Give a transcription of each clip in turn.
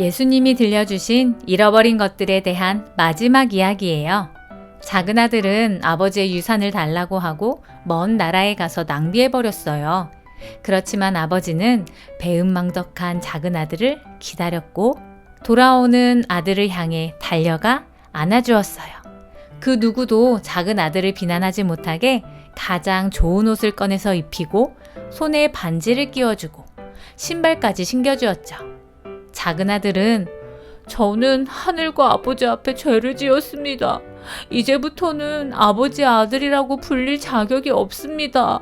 예수님이 들려주신 잃어버린 것들에 대한 마지막 이야기예요. 작은 아들은 아버지의 유산을 달라고 하고 먼 나라에 가서 낭비해버렸어요. 그렇지만 아버지는 배은망덕한 작은 아들을 기다렸고 돌아오는 아들을 향해 달려가 안아주었어요. 그 누구도 작은 아들을 비난하지 못하게 가장 좋은 옷을 꺼내서 입히고 손에 반지를 끼워주고 신발까지 신겨주었죠. 작은 아들은 저는 하늘과 아버지 앞에 죄를 지었습니다. 이제부터는 아버지 아들이라고 불릴 자격이 없습니다.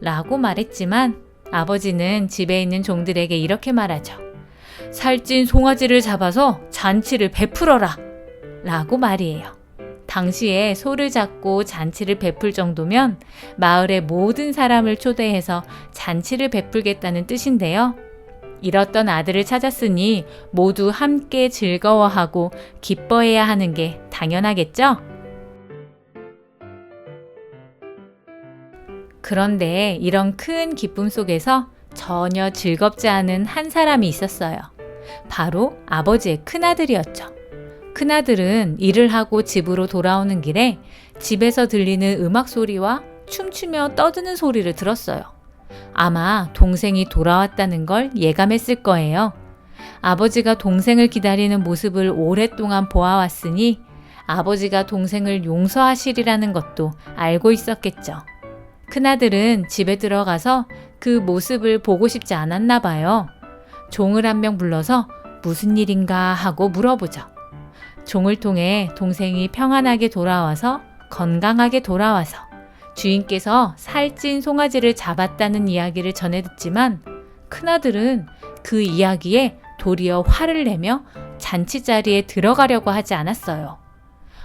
라고 말했지만 아버지는 집에 있는 종들에게 이렇게 말하죠. 살찐 송아지를 잡아서 잔치를 베풀어라. 라고 말이에요. 당시에 소를 잡고 잔치를 베풀 정도면 마을의 모든 사람을 초대해서 잔치를 베풀겠다는 뜻인데요. 잃었던 아들을 찾았으니 모두 함께 즐거워하고 기뻐해야 하는 게 당연하겠죠? 그런데 이런 큰 기쁨 속에서 전혀 즐겁지 않은 한 사람이 있었어요. 바로 아버지의 큰아들이었죠. 큰아들은 일을 하고 집으로 돌아오는 길에 집에서 들리는 음악 소리와 춤추며 떠드는 소리를 들었어요. 아마 동생이 돌아왔다는 걸 예감했을 거예요. 아버지가 동생을 기다리는 모습을 오랫동안 보아왔으니 아버지가 동생을 용서하시리라는 것도 알고 있었겠죠. 큰아들은 집에 들어가서 그 모습을 보고 싶지 않았나 봐요. 종을 한 명 불러서 무슨 일인가 하고 물어보죠. 종을 통해 동생이 평안하게 돌아와서 건강하게 돌아와서 주인께서 살찐 송아지를 잡았다는 이야기를 전해 듣지만 큰아들은 그 이야기에 도리어 화를 내며 잔치 자리에 들어가려고 하지 않았어요.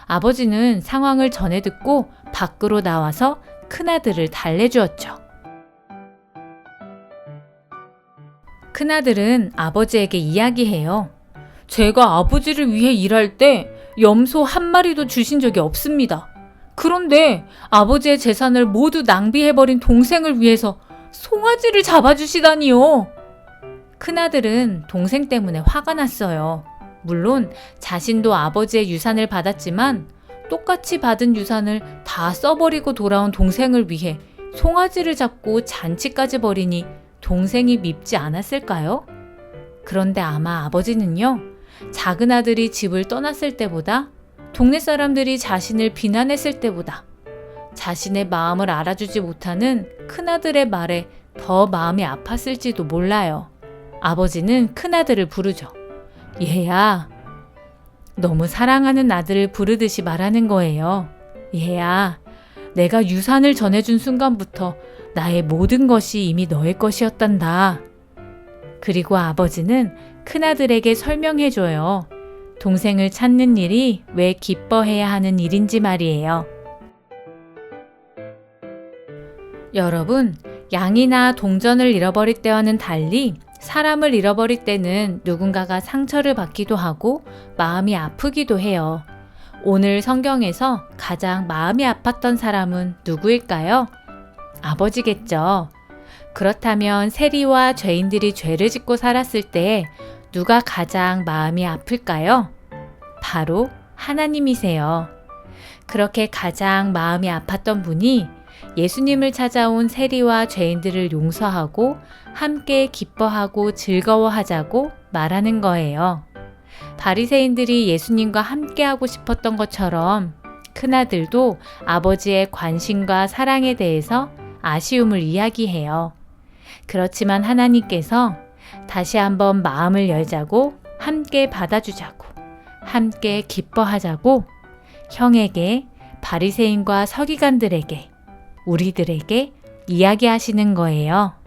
아버지는 상황을 전해 듣고 밖으로 나와서 큰아들을 달래주었죠. 큰아들은 아버지에게 이야기해요. 제가 아버지를 위해 일할 때 염소 한 마리도 주신 적이 없습니다. 그런데 아버지의 재산을 모두 낭비해버린 동생을 위해서 송아지를 잡아주시다니요. 큰아들은 동생 때문에 화가 났어요. 물론 자신도 아버지의 유산을 받았지만 똑같이 받은 유산을 다 써버리고 돌아온 동생을 위해 송아지를 잡고 잔치까지 벌이니 동생이 밉지 않았을까요? 그런데 아마 아버지는요, 작은 아들이 집을 떠났을 때보다 동네 사람들이 자신을 비난했을 때보다 자신의 마음을 알아주지 못하는 큰아들의 말에 더 마음이 아팠을지도 몰라요. 아버지는 큰아들을 부르죠. 얘야, 너무 사랑하는 아들을 부르듯이 말하는 거예요. 얘야, 내가 유산을 전해준 순간부터 나의 모든 것이 이미 너의 것이었단다. 그리고 아버지는 큰아들에게 설명해줘요. 동생을 찾는 일이 왜 기뻐해야 하는 일인지 말이에요. 여러분, 양이나 동전을 잃어버릴 때와는 달리 사람을 잃어버릴 때는 누군가가 상처를 받기도 하고 마음이 아프기도 해요. 오늘 성경에서 가장 마음이 아팠던 사람은 누구일까요? 아버지겠죠. 그렇다면 세리와 죄인들이 죄를 짓고 살았을 때 누가 가장 마음이 아플까요? 바로 하나님이세요. 그렇게 가장 마음이 아팠던 분이 예수님을 찾아온 세리와 죄인들을 용서하고 함께 기뻐하고 즐거워하자고 말하는 거예요. 바리새인들이 예수님과 함께하고 싶었던 것처럼 큰아들도 아버지의 관심과 사랑에 대해서 아쉬움을 이야기해요. 그렇지만 하나님께서 다시 한번 마음을 열자고 함께 받아주자고 함께 기뻐하자고 형에게 바리새인과 서기관들에게 우리들에게 이야기하시는 거예요.